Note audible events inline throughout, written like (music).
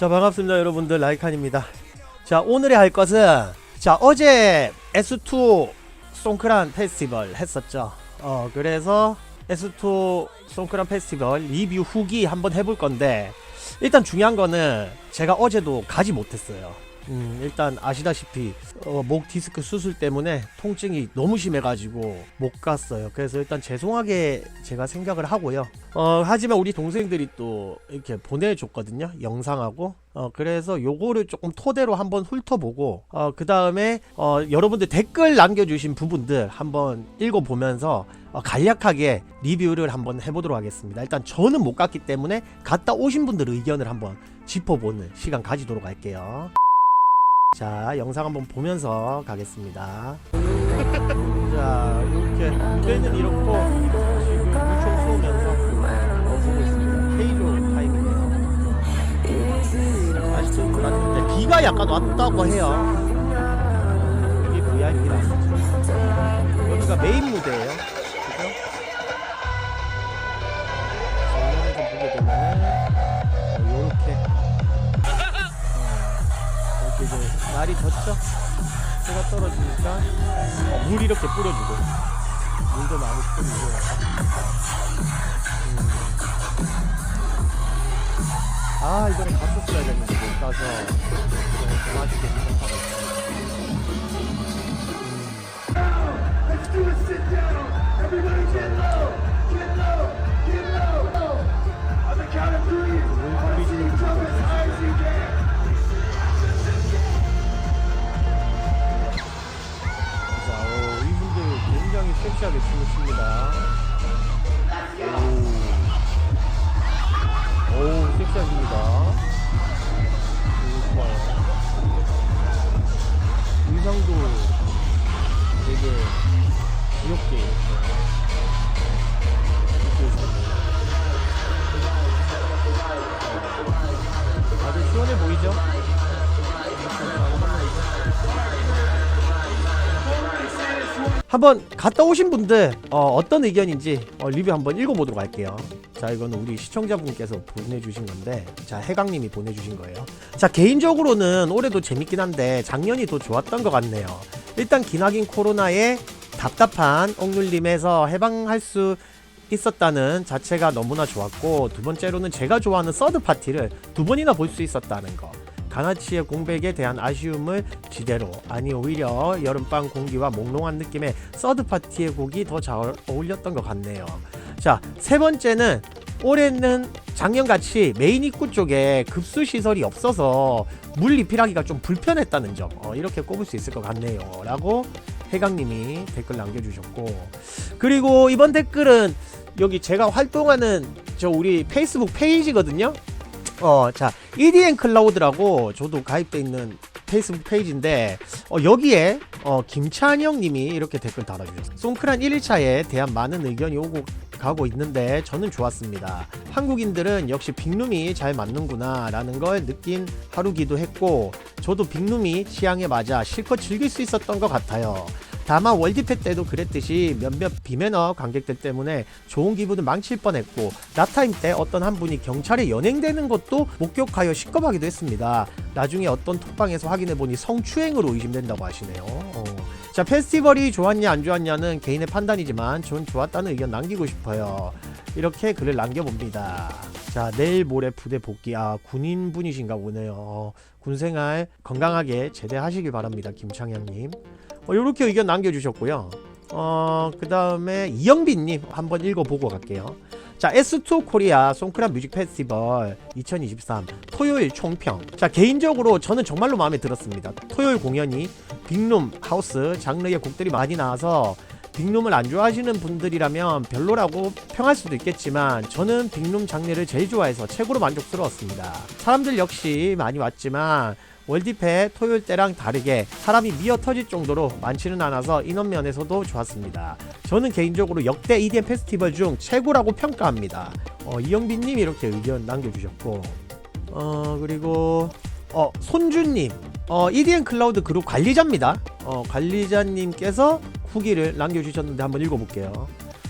자 반갑습니다 여러분들. 라이칸입니다. 자 오늘의 할 것은 자 어제 S2 송크란 페스티벌 했었죠. 어 그래서 S2 송크란 페스티벌 리뷰 후기 한번 해볼 건데 일단 중요한 거는 제가 어제도 가지 못했어요 음 일단 아시다시피 어, 목 디스크 수술 때문에 통증이 너무 심해가지고 못 갔어요. 그래서 일단 죄송하게 제가 생각을 하고요. 어 하지만 우리 동생들이 또 이렇게 보내줬거든요. 영상하고. 어 그래서 요거를 조금 토대로 한번 훑어보고 어 그 다음에 어 여러분들 댓글 남겨주신 부분들 한번 읽어보면서 어, 간략하게 리뷰를 한번 해보도록 하겠습니다. 일단 저는 못 갔기 때문에 갔다 오신 분들 의견을 한번 짚어보는 시간 가지도록 할게요 자 영상 한번 보면서 가겠습니다. (laughs) 자 이렇게 무대는 이렇고 지금 유총 쏘면서 어, 보고 있습니다. 페이조 타임이네요. 아직도 불안한데 비가 약간 왔다고 해요. 이게 VIP라 여기가 메인 무대예요 이제 날이 졌죠? 해가 떨어지니까 어, 물 이렇게 뿌려주고 물도 많이 뿌리고 음. 아 이번에 갔었어야 됐는데 못 가서 좀 아쉽게 생각하고 있어요 Let's 귀엽게 이렇게 다들 시원해 보이죠? 한번 갔다 오신 분들 어, 떤 의견인지 어, 리뷰 한번 읽어보도록 할게요. 자 이거는 우리 시청자분께서 보내주신 건데 자 해강님이 보내주신 거예요. 자 개인적으로는 올해도 재밌긴 한데 작년이 더 좋았던 것 같네요. 일단 기나긴 코로나에 답답한 억눌림에서 해방할 수 있었다는 자체가 너무나 좋았고 두 번째로는 제가 좋아하는 서드 파티를 두 번이나 볼 수 있었다는 거. 가나치의 공백에 대한 아쉬움을 지대로 아니 오히려 여름밤 공기와 몽롱한 느낌의 서드 파티의 곡이 더 잘 어울렸던 것 같네요. 자 세 번째는 올해는 작년같이 메인 입구 쪽에 급수 시설이 없어서 물 리필하기가 좀 불편했다는 점 어, 이렇게 꼽을 수 있을 것 같네요.라고 해강님이 댓글 남겨주셨고 그리고 이번 댓글은 여기 제가 활동하는 저 우리 페이스북 페이지거든요. 어, 자, EDN 클라우드라고 저도 가입돼 있는 페이스북 페이지인데 어, 여기에 어, 김찬영 님이 이렇게 댓글 달아주셨어요. 송크란 1일차에 대한 많은 의견이 오고 가고 있는데 저는 좋았습니다. 한국인들은 역시 빅룸이 잘 맞는구나 라는 걸 느낀 하루기도 했고 저도 빅룸이 취향에 맞아 실컷 즐길 수 있었던 것 같아요. 다만 월드패 때도 그랬듯이 몇몇 비매너 관객들 때문에 좋은 기분을 망칠 뻔했고 나타임 때 어떤 한 분이 경찰에 연행되는 것도 목격하여 시겁하기도 했습니다. 나중에 어떤 톡방에서 확인해보니 성추행으로 의심된다고 하시네요. 어. 자 페스티벌이 좋았냐 안 좋았냐는 개인의 판단이지만 전 좋았다는 의견 남기고 싶어요. 이렇게 글을 남겨봅니다. 자 내일 모레 부대 복귀 아 군인 분이신가 보네요. 어, 군생활 건강하게 제대하시길 바랍니다. 김창현님. 어, 이렇게 의견 남겨주셨고요. 어, 그 다음에 이영빈님 한번 읽어보고 갈게요. 자, S2 코리아 송크라 뮤직 페스티벌 2023 토요일 총평. 자, 개인적으로 저는 정말로 마음에 들었습니다. 토요일 공연이 빅룸, 하우스 장르의 곡들이 많이 나와서 빅룸을 안 좋아하시는 분들이라면 별로라고 평할 수도 있겠지만 저는 빅룸 장르를 제일 좋아해서 최고로 만족스러웠습니다. 사람들 역시 많이 왔지만 월드패 토요일 때랑 다르게 사람이 미어 터질 정도로 많지는 않아서 인원 면에서도 좋았습니다. 저는 개인적으로 역대 EDM 페스티벌 중 최고라고 평가합니다. 어, 이영빈님이 이렇게 의견 남겨주셨고, 어 그리고 어 손준님, 어 EDM 클라우드 그룹 관리자입니다. 어 관리자님께서 후기를 남겨주셨는데 한번 읽어볼게요.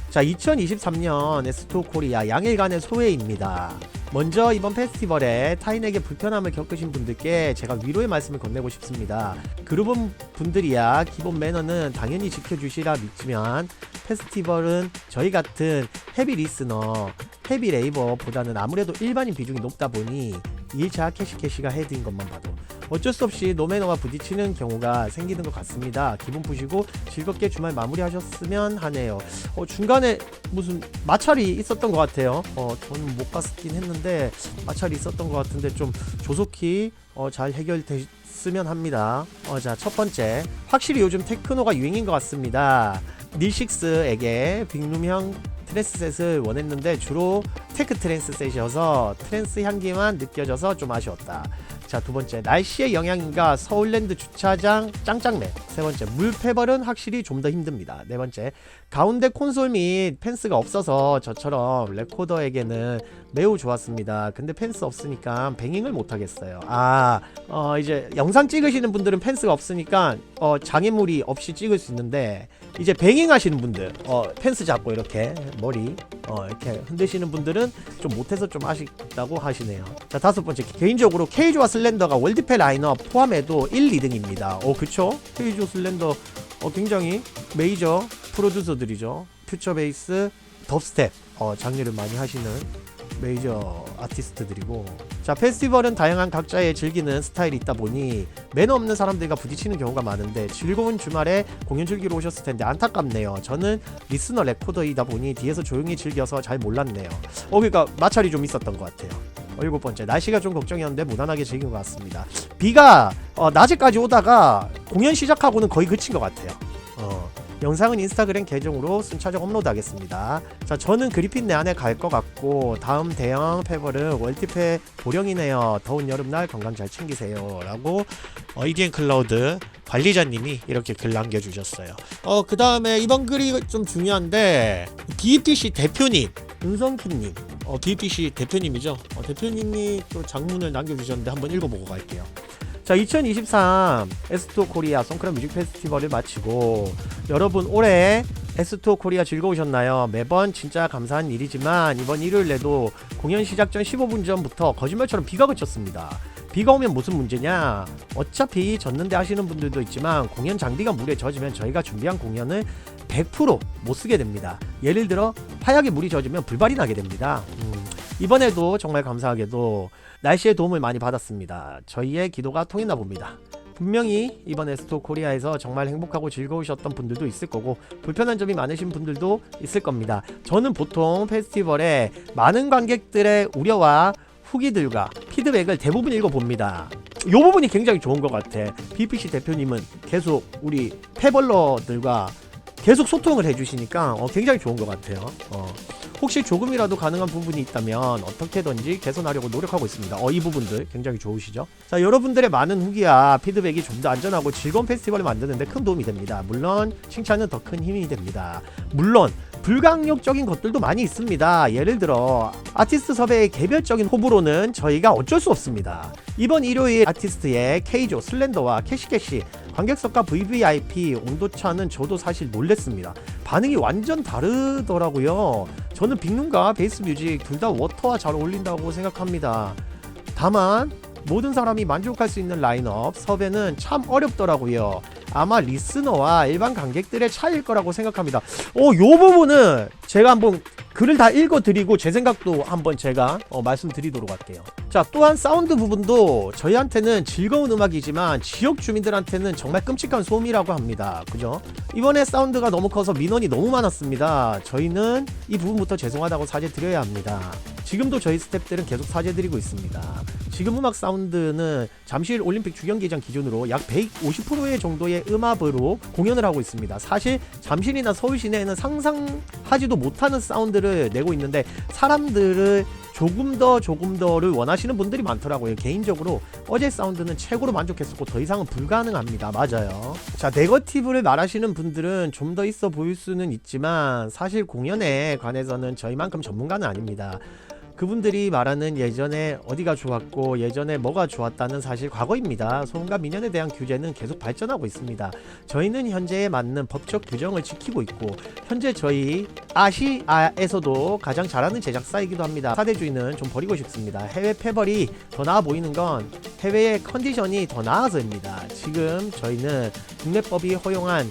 자, 2023년 S2 코리아 양일간의 소회입니다. 먼저 이번 페스티벌에 타인에게 불편함을 겪으신 분들께 제가 위로의 말씀을 건네고 싶습니다. 그룹은 분들이야 기본 매너는 당연히 지켜주시라 믿지만 페스티벌은 저희 같은 헤비 리스너, 헤비 레이버보다는 아무래도 일반인 비중이 높다 보니 2일차 캐시캐시가 헤드인 것만 봐도 어쩔 수 없이 노매너와 부딪히는 경우가 생기는 것 같습니다. 기분 푸시고 즐겁게 주말 마무리하셨으면 하네요. 어, 중간에 무슨 마찰이 있었던 것 같아요. 어, 저는 못 갔긴 했는데 마찰이 있었던 것 같은데 좀 조속히 어, 잘 해결됐으면 합니다. 어, 자, 첫 번째. 확실히 요즘 테크노가 유행인 것 같습니다. 닐식스에게 빅룸형 트랜스셋을 원했는데 주로 테크 트랜스셋이어서 트랜스 향기만 느껴져서 좀 아쉬웠다. 자, 두 번째. 날씨의 영향인가 서울랜드 주차장 짱짱맨. 세 번째. 물패벌은 확실히 좀 더 힘듭니다. 네 번째. 가운데 콘솔 및 펜스가 없어서 저처럼 레코더에게는 매우 좋았습니다. 근데 펜스 없으니까 뱅잉을 못 하겠어요. 아, 어 이제 영상 찍으시는 분들은 펜스가 없으니까 어 장애물이 없이 찍을 수 있는데 이제 뱅잉 하시는 분들 어 펜스 잡고 이렇게 머리 어 이렇게 흔드시는 분들은 좀 못해서 좀 아쉽다고 하시네요. 자 다섯 번째 개인적으로 케이조와 슬렌더가 월드패 라인업 포함해도 1, 2등입니다. 어 그쵸? 케이조 슬렌더 어 굉장히 메이저 프로듀서들이죠. 퓨처베이스, 덥스텝 어 장르를 많이 하시는 메이저 아티스트들이고 자 페스티벌은 다양한 각자의 즐기는 스타일이 있다 보니 매너 없는 사람들과 부딪히는 경우가 많은데 즐거운 주말에 공연 즐기러 오셨을 텐데 안타깝네요 저는 리스너 레코더이다 보니 뒤에서 조용히 즐겨서 잘 몰랐네요 어 그러니까 마찰이 좀 있었던 것 같아요 어, 일곱 번째 날씨가 좀 걱정이었는데 무난하게 즐긴 것 같습니다 비가 어, 낮에까지 오다가 공연 시작하고는 거의 그친 것 같아요 어. 영상은 인스타그램 계정으로 순차적 업로드하겠습니다. 자, 저는 그리핀 내 안에 갈 것 같고 다음 대형 페벌은 월티페 보령이네요. 더운 여름날 건강 잘 챙기세요 라고 어, EDN 클라우드 관리자님이 이렇게 글 남겨주셨어요. 어, 그 다음에 이번 글이 좀 중요한데 BPC 대표님 은성킴님, 어, BPC 대표님이죠. 어, 대표님이 또 장문을 남겨주셨는데 한번 읽어보고 갈게요. 자, 2023 에스토 코리아 송크라 뮤직 페스티벌을 마치고 여러분 올해 에스토 코리아 즐거우셨나요? 매번 진짜 감사한 일이지만 이번 일요일에도 공연 시작 전 15분 전부터 거짓말처럼 비가 그쳤습니다. 비가 오면 무슨 문제냐? 어차피 졌는데 하시는 분들도 있지만 공연 장비가 물에 젖으면 저희가 준비한 공연을 100%못 쓰게 됩니다. 예를 들어 화약에 물이 젖으면 불발이 나게 됩니다. 음, 이번에도 정말 감사하게도 날씨의 도움을 많이 받았습니다. 저희의 기도가 통했나 봅니다. 분명히 이번 에스토 코리아에서 정말 행복하고 즐거우셨던 분들도 있을 거고 불편한 점이 많으신 분들도 있을 겁니다. 저는 보통 페스티벌에 많은 관객들의 우려와 후기들과 피드백을 대부분 읽어봅니다. 이 부분이 굉장히 좋은 것 같아. BPC 대표님은 계속 우리 패벌러들과 계속 소통을 해주시니까 어, 굉장히 좋은 것 같아요. 어. 혹시 조금이라도 가능한 부분이 있다면 어떻게든지 개선하려고 노력하고 있습니다. 어, 이 부분들 굉장히 좋으시죠? 자, 여러분들의 많은 후기와 피드백이 좀 더 안전하고 즐거운 페스티벌을 만드는데 큰 도움이 됩니다. 물론 칭찬은 더 큰 힘이 됩니다. 물론 불강력적인 것들도 많이 있습니다. 예를 들어 아티스트 섭외의 개별적인 호불호는 저희가 어쩔 수 없습니다. 이번 일요일 아티스트의 케이조, 슬렌더와 캐시캐시 관객석과 VVIP 온도차는 저도 사실 놀랬습니다. 반응이 완전 다르더라고요. 저는 빅룸과 베이스 뮤직 둘 다 워터와 잘 어울린다고 생각합니다. 다만 모든 사람이 만족할 수 있는 라인업 섭외는 참 어렵더라고요. 아마 리스너와 일반 관객들의 차이일 거라고 생각합니다. 어, 요 부분은 제가 한번 글을 다 읽어드리고 제 생각도 한번 제가 어, 말씀드리도록 할게요. 자, 또한 사운드 부분도 저희한테는 즐거운 음악이지만 지역 주민들한테는 정말 끔찍한 소음이라고 합니다. 그죠? 이번에 사운드가 너무 커서 민원이 너무 많았습니다. 저희는 이 부분부터 죄송하다고 사죄 드려야 합니다. 지금도 저희 스태프들은 계속 사죄 드리고 있습니다. 지금 음악 사운드는 잠실 올림픽 주경기장 기준으로 약 150%의 정도의 음압으로 공연을 하고 있습니다. 사실 잠실이나 서울 시내에는 상상하지도 못하는 사운드를 내고 있는데 사람들을 조금 더 조금 더를 원하시는 분들이 많더라고요. 개인적으로 어제 사운드는 최고로 만족했었고 더 이상은 불가능합니다. 맞아요. 자, 네거티브를 말하시는 분들은 좀 더 있어 보일 수는 있지만 사실 공연에 관해서는 저희만큼 전문가는 아닙니다. 그분들이 말하는 예전에 어디가 좋았고 예전에 뭐가 좋았다는 사실 과거입니다. 소음과 민연에 대한 규제는 계속 발전하고 있습니다. 저희는 현재에 맞는 법적 규정을 지키고 있고 현재 저희 아시아에서도 가장 잘하는 제작사이기도 합니다. 사대주의는 좀 버리고 싶습니다. 해외 패벌이 더 나아 보이는 건 해외의 컨디션이 더 나아서입니다. 지금 저희는 국내법이 허용한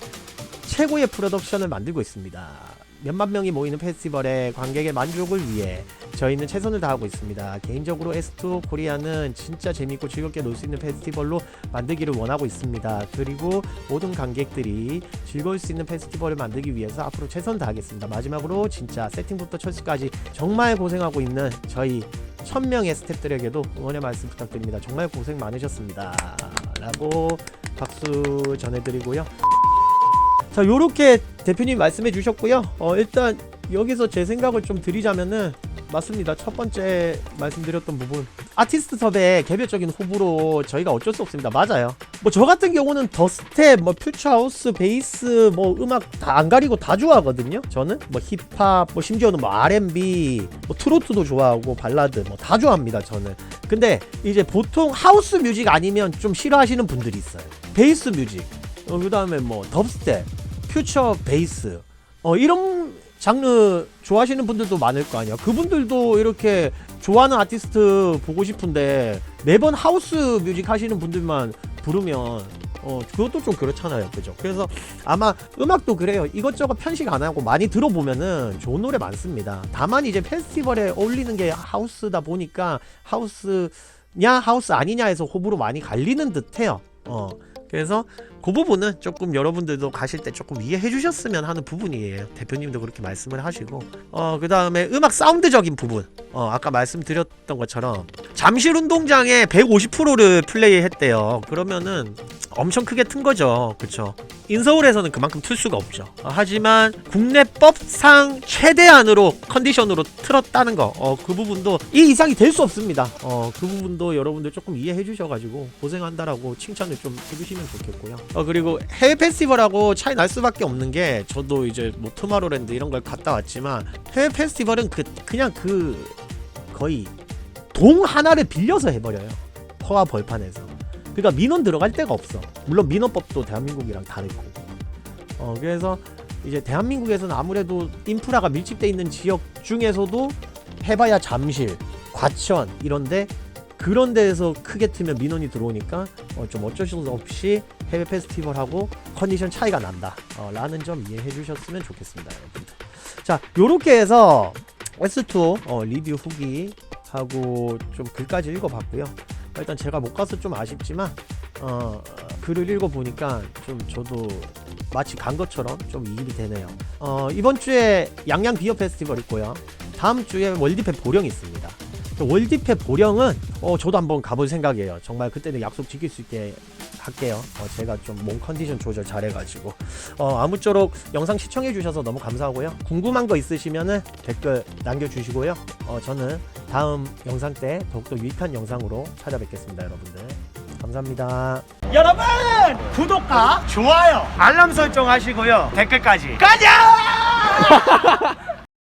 최고의 프로덕션을 만들고 있습니다. 몇만 명이 모이는 페스티벌에 관객의 만족을 위해 저희는 최선을 다하고 있습니다. 개인적으로 S2 코리아는 진짜 재밌고 즐겁게 놀 수 있는 페스티벌로 만들기를 원하고 있습니다. 그리고 모든 관객들이 즐거울 수 있는 페스티벌을 만들기 위해서 앞으로 최선을 다하겠습니다. 마지막으로 진짜 세팅부터 철수까지 정말 고생하고 있는 저희 1000명의 스태프들에게도 응원의 말씀 부탁드립니다. 정말 고생 많으셨습니다. 라고 박수 전해드리고요. 자, 요렇게 대표님 말씀해 주셨고요. 어, 일단 여기서 제 생각을 좀 드리자면은 맞습니다. 첫 번째 말씀드렸던 부분. 아티스트 섭외 개별적인 호불호 저희가 어쩔 수 없습니다. 맞아요. 뭐 저 같은 경우는 더 스텝, 뭐 퓨처하우스, 베이스, 뭐 음악 다 안 가리고 다 좋아하거든요. 저는 뭐 힙합, 뭐 심지어는 뭐 R&B, 뭐 트로트도 좋아하고 발라드 뭐 다 좋아합니다. 저는. 근데 이제 보통 하우스 뮤직 아니면 좀 싫어하시는 분들이 있어요. 베이스 뮤직. 어, 그 다음에 뭐 덥스텝, 퓨처 베이스. 어 이런 장르 좋아하시는 분들도 많을 거 아니야. 그분들도 이렇게 좋아하는 아티스트 보고 싶은데 매번 하우스 뮤직 하시는 분들만 부르면 어 그것도 좀 그렇잖아요. 그죠? 그래서 아마 음악도 그래요. 이것저것 편식 안 하고 많이 들어보면은 좋은 노래 많습니다. 다만 이제 페스티벌에 어울리는 게 하우스다 보니까 하우스냐 하우스 아니냐 해서 호불호 많이 갈리는 듯해요. 어 그래서 그 부분은 조금 여러분들도 가실 때 조금 이해해 주셨으면 하는 부분이에요. 대표님도 그렇게 말씀을 하시고 어 그 다음에 음악 사운드적인 부분 어 아까 말씀드렸던 것처럼 잠실 운동장에 150%를 플레이했대요. 그러면은 엄청 크게 튼 거죠. 그렇죠. 인서울에서는 그만큼 틀 수가 없죠. 어, 하지만 국내법상 최대한으로 컨디션으로 틀었다는 거, 어, 그 부분도 이 이상이 될 수 없습니다. 어, 그 부분도 여러분들 조금 이해해 주셔가지고 고생한다라고 칭찬을 좀 해주시면 좋겠고요. 어, 그리고 해외 페스티벌하고 차이 날 수밖에 없는 게 저도 이제 뭐 투마로랜드 이런 걸 갔다 왔지만 해외 페스티벌은 그 그냥 그 거의 동 하나를 빌려서 해버려요. 허와 벌판에서. 그러니까 민원 들어갈 데가 없어. 물론 민원법도 대한민국이랑 다르고. 어 그래서 이제 대한민국에서는 아무래도 인프라가 밀집돼 있는 지역 중에서도 해봐야 잠실, 과천 이런데 그런 데에서 크게 트면 민원이 들어오니까 어, 좀 어쩔 수 없이 해외 페스티벌하고 컨디션 차이가 난다. 어, 라는 점 이해해 주셨으면 좋겠습니다, 여러분들. 자, 요렇게 해서 S2 어, 리뷰 후기 하고 좀 글까지 읽어봤고요. 일단 제가 못 가서 좀 아쉽지만 어, 글을 읽어보니까 좀 저도 마치 간 것처럼 좀 이입이 되네요. 어, 이번 주에 양양 비어 페스티벌 있고요. 다음 주에 월드페 보령이 있습니다. 월드페 보령은 어, 저도 한번 가볼 생각이에요. 정말 그때는 약속 지킬 수 있게 할게요. 어, 제가 좀 몸 컨디션 조절 잘해가지고 어, 아무쪼록 영상 시청해주셔서 너무 감사하고요. 궁금한 거 있으시면은 댓글 남겨주시고요. 어, 저는 다음 영상 때 더욱더 유익한 영상으로 찾아뵙겠습니다, 여러분들. 감사합니다. 여러분 구독과 좋아요, 알람 설정 하시고요. 댓글까지 가자! (laughs)